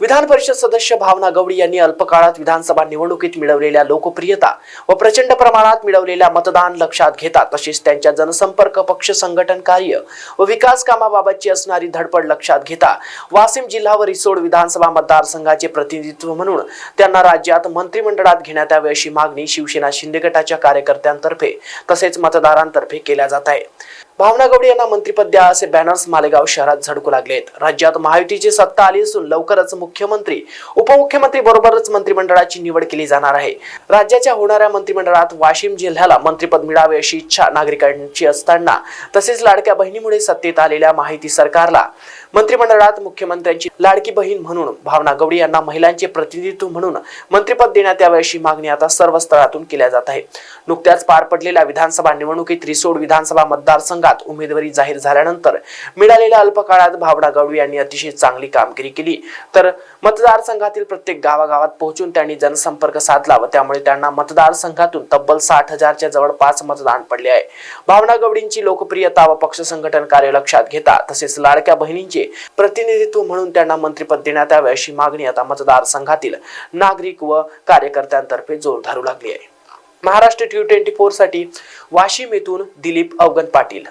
विधान परिषद सदस्य भावना गवळी यांनी अल्पकाळात विधानसभा निवडणुकीत मिळवलेल्या लोकप्रियता व प्रचंड प्रमाणात मिळवलेल्या मतदान लक्षात घेता तसेच त्यांच्या जनसंपर्क पक्ष संघटन कार्य व विकास कामाबाबतची असणारी धडपड लक्षात घेता वाशिम जिल्हा व रिसोड विधानसभा मतदारसंघाचे प्रतिनिधित्व म्हणून त्यांना राज्यात मंत्रिमंडळात घेण्यात यावे अशी मागणी शिवसेना शिंदे गटाच्या कार्यकर्त्यांतर्फे तसेच मतदारांतर्फे केल्या जात आहे. भावना गवडी यांना मंत्रिपद द्या असे बॅनर्स मालेगाव शहरात झडकू लागलेत राज्यात महायुतीची सत्ता आली असून लवकरच मुख्यमंत्री उपमुख्यमंत्री बरोबरच मंत्रिमंडळाची निवड केली जाणार आहे. राज्याच्या होणाऱ्या मंत्रिमंडळात वाशिम जिल्ह्याला मंत्रिपद मिळावे अशी इच्छा नागरिकांची असताना तसेच लाडक्या बहिणीमुळे सत्तेत आलेल्या माहिती सरकारला. मंत्रिमंडळात मुख्यमंत्र्यांची लाडकी बहीण म्हणून भावना गवडी यांना महिलांचे प्रतिनिधित्व म्हणून मंत्रिपद देण्यात यावे अशी मागणी आता सर्व स्तरातून केल्या जात आहे. नुकत्याच पार पडलेल्या विधानसभा निवडणुकीत रिसोड विधानसभा मतदारसंघात उमेदवारी जाहीर झाल्यानंतर मिळालेल्या अल्पकाळात भावना गवळी यांनी अतिशय चांगली कामगिरी केली. तर मतदारसंघातील प्रत्येक गावागावात पोहोचून त्यांनी जनसंपर्क साधला व त्यामुळे त्यांना मतदारसंघातून तब्बल साठ हजारच्या जवळपास मतदान पडले आहे. भावना गवडींची लोकप्रियता व पक्ष संघटन कार्य लक्षात घेता तसेच लाडक्या बहिणींचे प्रतिनिधित्व म्हणून त्यांना मंत्रिपद देण्यात यावे अशी मागणी आता मतदारसंघातील नागरिक व कार्यकर्त्यांतर्फे जोर धरू लागली आहे. महाराष्ट्र टी ट्वेंटी फोरसाठी वाशिम येथून दिलीप अवगन पाटील.